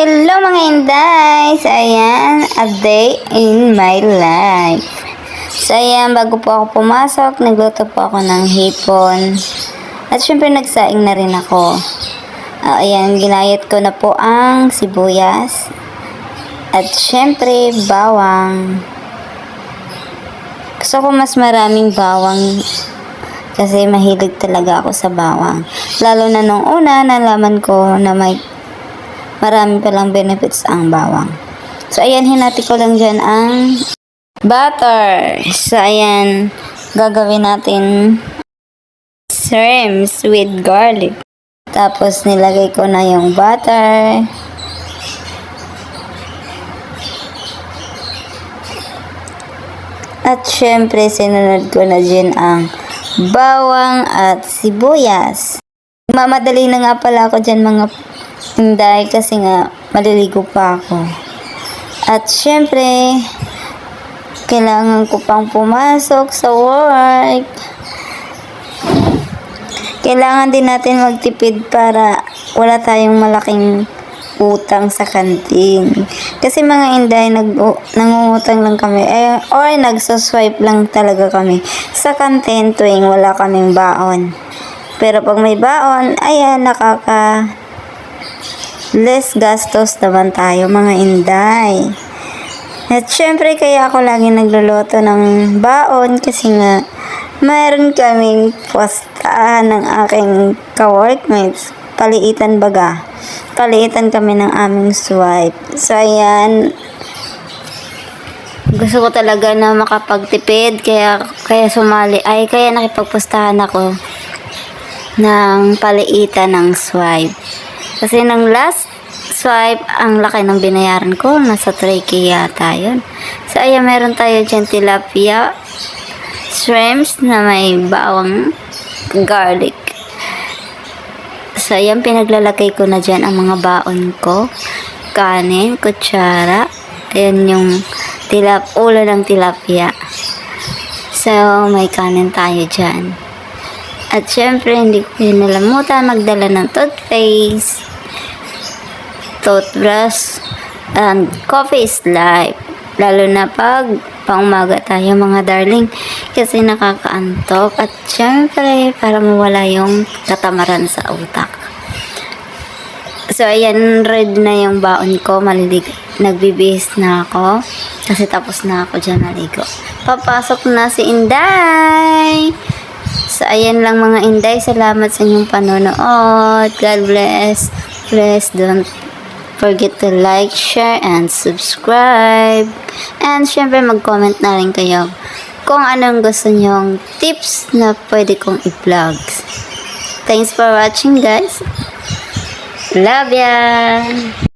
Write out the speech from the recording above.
Hello mga inday! So ayan, a day in my life. So ayan, bago po ako pumasok, nagluto po ako ng hipon. At syempre nagsaing na rin ako. Ah, ayan, ginayat ko na po ang sibuyas. At syempre, bawang. Gusto ko mas maraming bawang kasi mahilig talaga ako sa bawang. Lalo na nung una, nalaman ko na may marami palang benefits ang bawang. So, ayan, hinati ko lang dyan ang butter. So, ayan, gagawin natin shrimps with garlic. Tapos, nilagay ko na yung butter. At syempre, sinunod ko na dyan ang bawang at sibuyas. Mamadali na nga pala ako dyan mga inday kasi nga maliligo pa ako. At syempre, kailangan ko pang pumasok sa work. Kailangan din natin magtipid para wala tayong malaking utang sa kantin. Kasi mga inday, nag, nangungutang lang kami. Eh, or nagsuswipe lang talaga kami sa kantin tuwing wala kaming baon. Pero pag may baon, ayan, nakaka less gastos naman tayo mga inday. At syempre kaya ako lagi nagluluto ng baon kasi nga mayroon kaming postahan ng aking ka-workmates. Paliitan baga. Paliitan kami ng aming swipe. So ayan, gusto ko talaga na makapagtipid kaya kaya sumali ay kaya nakipagpustahan ako ng paliitan ng swipe. Kasi nang last swipe, ang laki ng binayaran ko. Nasa 3K yata yun. So, ayan, meron tayo dyan tilapia, shrimps na may bawang garlic. So, ayan, pinaglalagay ko na dyan ang mga baon ko. Kanin, kutsara. Ayan yung tilap, ulo ng tilapia. So, may kanin tayo dyan. At syempre, hindi ko pinalamutan magdala ng toothpaste, toothbrush, and coffee is life. Lalo na pag pangumaga tayo mga darling kasi nakakaantok at syempre para mawala yung katamaran sa utak. So, ayan, ready na yung baon ko. Malilig, nagbibihis na ako. Kasi tapos na ako dyan maligo. Papasok na si Inday! So, ayan lang mga Inday. Salamat sa inyong panonood. God bless. Please don't forget to like, share, and subscribe. And syempre, mag-comment na rin kayo kung anong gusto nyong tips na pwede kong i-vlog. Thanks for watching, guys. Love ya!